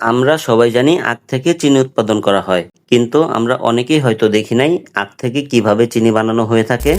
আমরা সবাই জানি আখ থেকে চিনি উৎপাদন করা হয়। কিন্তু আমরা অনেকেই হয়তো দেখি নাই আখ থেকে কীভাবে চিনি বানানো হয়ে থাকে।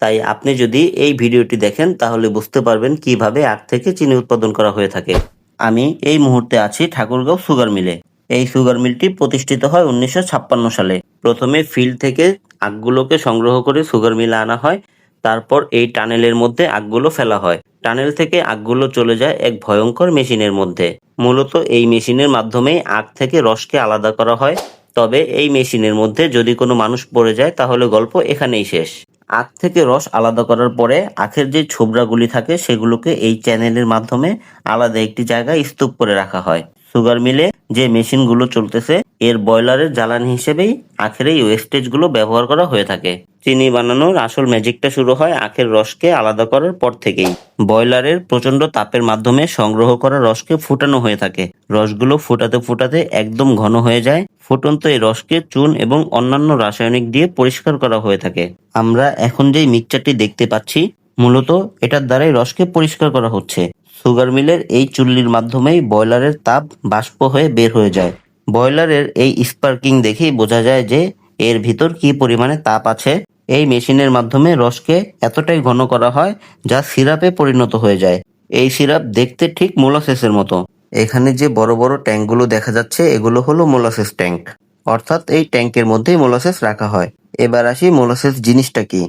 তাই আপনি যদি এই ভিডিওটি দেখেন, তাহলে বুঝতে পারবেন কীভাবে আখ থেকে চিনি উৎপাদন করা হয়ে থাকে। আমি এই মুহূর্তে আছি ঠাকুরগাঁও সুগার মিলে। এই সুগার মিলটি প্রতিষ্ঠিত হয় উনিশশো ছাপ্পান্ন সালে। প্রথমে ফিল্ড থেকে আখগুলোকে সংগ্রহ করে সুগার মিলে আনা হয়। তারপর এই টানেলের মধ্যে আগগুলো ফেলা হয়। টানেল থেকে আগগুলো চলে যায় এক ভয়ঙ্কর মেশিনের মধ্যে। মূলত এই মেশিনের মাধ্যমেই আখ থেকে রসকে আলাদা করা হয়। তবে এই মেশিনের মধ্যে যদি কোনো মানুষ পড়ে যায়, তাহলে গল্প এখানেই শেষ। আখ থেকে রস আলাদা করার পরে আখের যে ছোবড়াগুলি থাকে, সেগুলোকে এই চ্যানেলের মাধ্যমে আলাদা একটি জায়গায় স্তূপ করে রাখা হয়। সুগার মিলে যে মেশিনগুলো চলতেছে, এর বয়লারের জ্বালানি হিসেবেই আখের এই ওয়েস্টেজগুলো ব্যবহার করা হয়ে থাকে। চিনি বানানোর আসল ম্যাজিকটা শুরু হয় আখের রসকে আলাদা করার পর থেকেই। বয়লারের প্রচণ্ড তাপের মাধ্যমে সংগ্রহ করা রসকে ফুটানো হয়ে থাকে। রসগুলো ফুটাতে ফুটাতে একদম ঘন হয়ে যায়। ফুটন্ত এই রসকে চুন এবং অন্যান্য রাসায়নিক দিয়ে পরিষ্কার করা হয়ে থাকে। আমরা এখন যেই মিক্সচারটি দেখতে পাচ্ছি, মূলত এটার দ্বারাই রসকে পরিষ্কার করা হচ্ছে। সুগার মিলের এই চুল্লির মাধ্যমেই বয়লারের তাপ বাষ্প হয়ে বের হয়ে যায়। বয়লারের এই স্পার্কিং দেখেই বোঝা যায় যে এর ভিতর কি পরিমাণে তাপ আছে। এই মেশিনের মাধ্যমে রসকে এতটাই ঘন করা হয় যা সিরাপে পরিণত হয়ে যায়। এই সিরাপ দেখতে ঠিক মোলাসেসের মতো। এখানে যে বড় বড় ট্যাঙ্কগুলো দেখা যাচ্ছে, এগুলো হলো মোলাসেস ট্যাঙ্ক। অর্থাৎ এই ট্যাঙ্কের মধ্যেই মোলাসেস রাখা হয়। এবার আসি মোলাসেস জিনিসটা কি?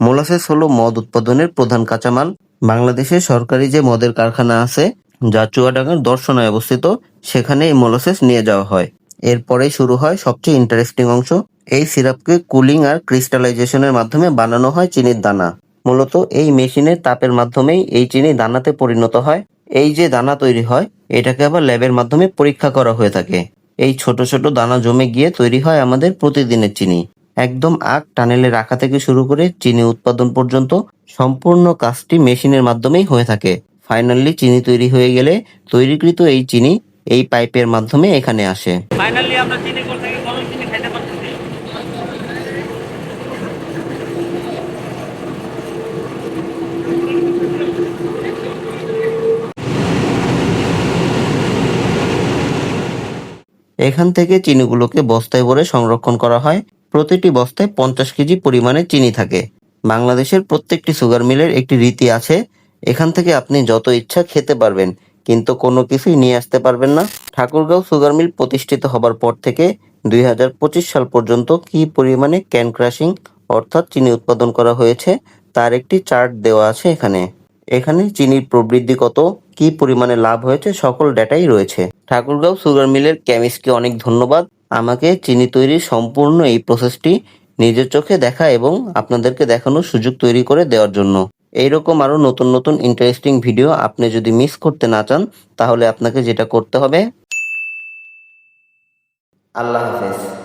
মোলাসেস হলো মদ উৎপাদনের প্রধান কাঁচামাল। বাংলাদেশে সরকারি যে মদের কারখানা আছে, যা চুয়াডাঙ্গার দর্শনায় অবস্থিত, সেখানে এই মোলাসেস নিয়ে যাওয়া হয়। এরপরেই শুরু হয় সবচেয়ে ইন্টারেস্টিং অংশ, এই সিরাপকে কুলিং আর ক্রিস্টালাইজেশনের মাধ্যমে বানানো হয় চিনির দানা। মূলত এই মেশিনের তাপের মাধ্যমেই এই চিনি দানাতে পরিণত হয়। এই যে দানা তৈরি হয়, এটাকে আবার ল্যাবের মাধ্যমে পরীক্ষা করা হয়ে থাকে। এই ছোট ছোট দানা জমে গিয়ে তৈরি হয় আমাদের প্রতিদিনের চিনি। একদম আখ টানেলে রাখা থেকে শুরু করে চিনি উৎপাদন পর্যন্ত সম্পূর্ণ কাজটি মেশিনের মাধ্যমেই হয়ে থাকে। ফাইনালি চিনি তৈরি হয়ে গেলে তৈরিকৃত এই চিনি এই পাইপের মাধ্যমে এখানে আসে। ফাইনালি আমরা চিনি থেকে চিনি খাইতে এখান থেকে চিনিগুলোকে বস্তায় ভরে সংরক্ষণ করা হয়। প্রতিটি বস্তায় পঞ্চাশ কেজি পরিমাণে চিনি থাকে। বাংলাদেশের প্রত্যেকটি সুগার মিলের একটি রীতি আছে, এখান থেকে আপনি যত ইচ্ছা খেতে পারবেন, কিন্তু কোনো কিছুই নিয়ে আসতে পারবেন না। ঠাকুরগাঁও সুগার মিল প্রতিষ্ঠিত হবার পর থেকে দুই হাজার পঁচিশ সাল পর্যন্ত কি পরিমাণে ক্যান ক্রাশিং অর্থাৎ চিনি উৎপাদন করা হয়েছে, তার একটি চার্ট দেওয়া আছে এখানে। এখানে চিনির প্রবৃদ্ধি কত, কি পরিমাণে লাভ হয়েছে, সকল ডেটাই রয়েছে। ঠাকুরগাঁও সুগার মিলের কেমিস্টকে অনেক ধন্যবাদ। আমাকে চিনি তৈরির সম্পূর্ণ এই প্রসেসটি নিজের চোখে দেখা এবং আপনাদেরকে দেখানোর সুযোগ তৈরি করে দেওয়ার জন্য। এইরকম আরও নতুন নতুন ইন্টারেস্টিং ভিডিও আপনি যদি মিস করতে না চান, তাহলে আপনাকে যেটা করতে হবে। আল্লাহ হাফেজ।